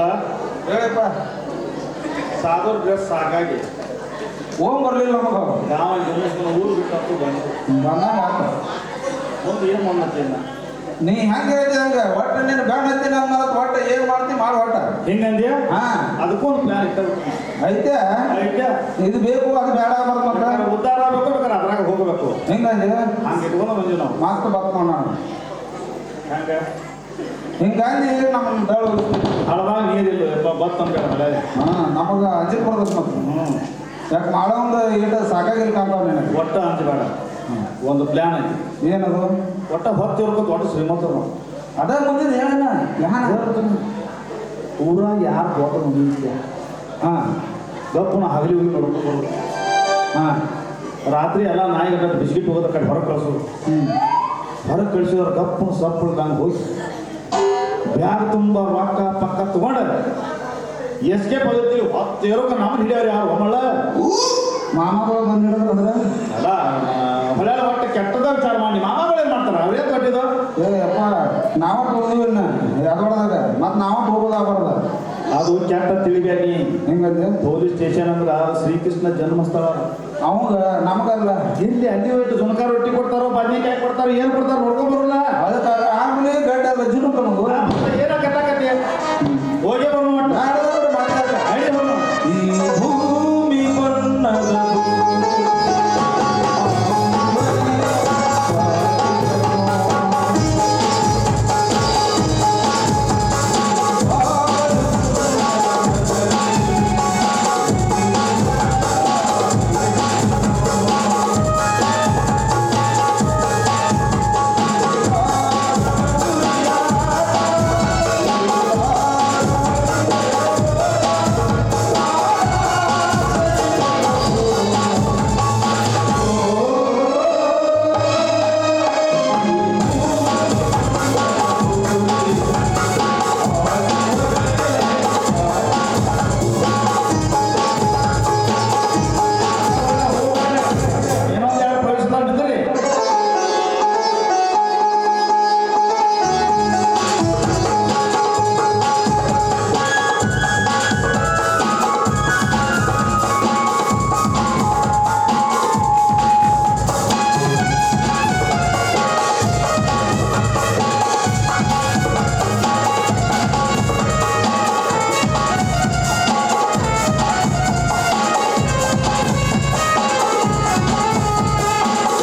ದೋಸ್ತ ಹೇಳಪ್ಪ. ಸಾದರ್ ಡ್ರೆಸ್ ಸಾಕಾಗಿ ಹೋಗ್ ಬರಲಿಲ್ಲ ನಮಗ ಯಾವ ಜನ್ಮಸ್ಥಳ ಊರು ಬಿಟ್ಟು ಬಂದು ಮುಂದೆ ಏನು ಮಾಡತ್ತೇನ ನೀ ಹೆಂಗ ಹೇಳ್ತಿ ಹಂಗ? ಒಟ್ಟ ನೀನು ಬೇಡ ಅಂತೀನಿ ಅನ್ನೋದು ಒಟ್ಟ ಏನು ಮಾಡ್ತಿ ಮಾಡಿ ಒಟ್ಟ. ಹಿಂಗಂದ್ಯ ಹಾ. ಅದಕ್ಕೂ ಒಂದು ಪ್ಲಾನ್ ಇಟ್ಟ ಐತೆ? ಐತೆ. ಇದು ಬೇಕು ಅದು ಬೇಡ ಬರ್ದು ಉದ್ದಾರ ಆಗ್ಬೇಕು ಬೇಕಾದ್ರೆ ಅದ್ರಾಗ ಹೋಗಬೇಕು. ಹಿಂಗಂದಿ ಹಂಗೆ ಇಟ್ಕೊಂಡು ಬಂದ್ವಿ ನಾವು. ಮಸ್ತ್ ಬತ್ ನಾನು. ಹಂಗೆ? ಹಿಂಗಾಗಿ ನಮ್ಮ ಹಳದಾಗ ನೀರಿಲ್ಲ ಯಪ್ಪ ಬತ್ ಅಂತ ಮಳೆ ಹಾ ನಮಗ ಅಂಜಿಕ್ ಬರ್ತದ ಮತ್ತೆ. ಹ್ಞೂ ಯಾಕೆ ಒಂದು ಈಟ ಸಾಕಾಗಿಲ್ಲ ಕಾಣ್ತಾವ ನಿನಗೆ? ಒಟ್ಟ ಅಂಜಬೇಡ ಒಂದು ಪ್ಲ್ಯಾನ್ ಐತಿ. ಏನದು? ಒಟ್ಟ ಹೊತ್ತು ಇರ್ಬೇಕು ದೊಡ್ಡ ಶ್ರೀಮಂತ ಅದ ಮುಂದಿನ ಹೇಳಣ್ಣ ಯಾನ ಊರಾಗ ಯಾರು ದೊಡ್ಡ ಮುಗಿದ್ಯ ಹಾಂ. ಗಪ್ಪನ ಹಗಲಿ ಹೋಗಿ ನೋಡ್ಕೊಂಡು ಹಾಂ. ರಾತ್ರಿ ಎಲ್ಲ ನಾಯಿ ಬಿಸ್ಕಿಟ್ ಹೋಗೋದ ಕಡೆ ಹೊರಗೆ ಕಳಿಸೋದು ಹ್ಮ್. ಹೊರಗೆ ಕಳಿಸಿದ್ರೆ ಗಪ್ಪನ ಸಪ್ಪಳ್ದಂಗೆ ಹೋಗಿ ಬ್ಯಾಗ್ ತುಂಬ ವಾಕ ಪಕ್ಕ ತಗೊಂಡ ಎಸ್ಕೆ ಬದುಕ್ತಿವಿ ಹೊತ್ತು ಇರೋಕೆ ನಮ್ಮ ಹಿಡಿಯೋರು ಯಾರು? ಒಮ್ಮಳ ಮಾಮಗಳು ಬಂದಿಡೋದು ಅಂದ್ರೆ ಅಲ್ಲ ಹೊಳೆ ಒಟ್ಟು ಕೆಟ್ಟದ ವಿಚಾರ ಮಾಡಿ. ಮಾಮಗಳು ಏನು ಮಾಡ್ತಾರೆ? ಅವ್ರೇ ಕಟ್ಟಿದ ಏ ಅಪ್ಪ ನಾವ ಹೋಗಿವಿ ಇನ್ನ. ಮತ್ತೆ ಮತ್ ನಾವ ಹೋಗೋದಾಗ ಅದು ಕೆಟ್ಟ ತಿಳಿಬೇಡಿ ಹೆಂಗಂದ್ರೆ ಪೊಲೀಸ್ ಸ್ಟೇಷನ್ ಅಂದ್ರೆ ಶ್ರೀಕೃಷ್ಣ ಜನ್ಮಸ್ಥಳ. ಅವಂಗ ನಮಗಲ್ಲ. ಇಲ್ಲಿ ಅಲ್ಲಿ ಹೋಯ್ತು ಜುನಕಾರ ರೊಟ್ಟಿ ಕೊಡ್ತಾರೋ ಬದನೆಕಾಯಿ ಕೊಡ್ತಾರೋ ಏನು ಕೊಡ್ತಾರೋ ನೋಡ್ಕೊಂಡ್